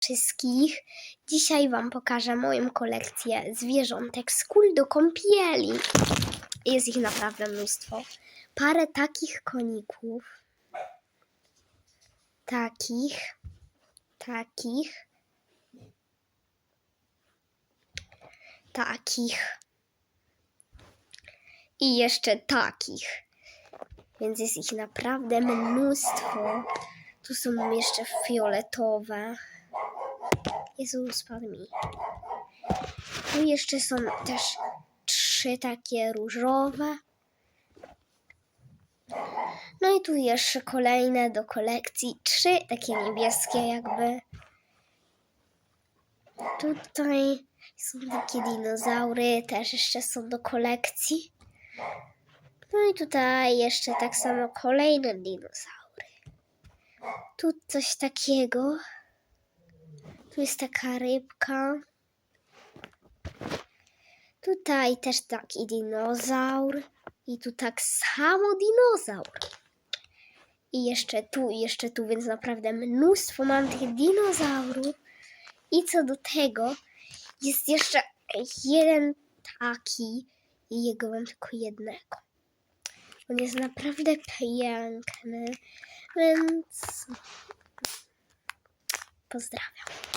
wszystkich. Dzisiaj Wam pokażę moją kolekcję zwierzątek z kul do kąpieli. Jest ich naprawdę mnóstwo. Parę takich koników. Takich. Takich. Takich. I jeszcze takich. Więc jest ich naprawdę mnóstwo. Tu są jeszcze fioletowe. Jezu, spadł mi. Tu jeszcze są też trzy takie różowe. No i tu jeszcze kolejne do kolekcji. Trzy takie niebieskie jakby. Tutaj są takie dinozaury, też jeszcze są do kolekcji. No i tutaj jeszcze tak samo kolejne dinozaury. Tu coś takiego. Jest taka rybka. Tutaj też taki dinozaur. I tu tak samo dinozaur. I jeszcze tu, i jeszcze tu, więc naprawdę mnóstwo mam tych dinozaurów. I co do tego, jest jeszcze jeden taki i jego mam tylko jednego. On jest naprawdę piękny, więc pozdrawiam.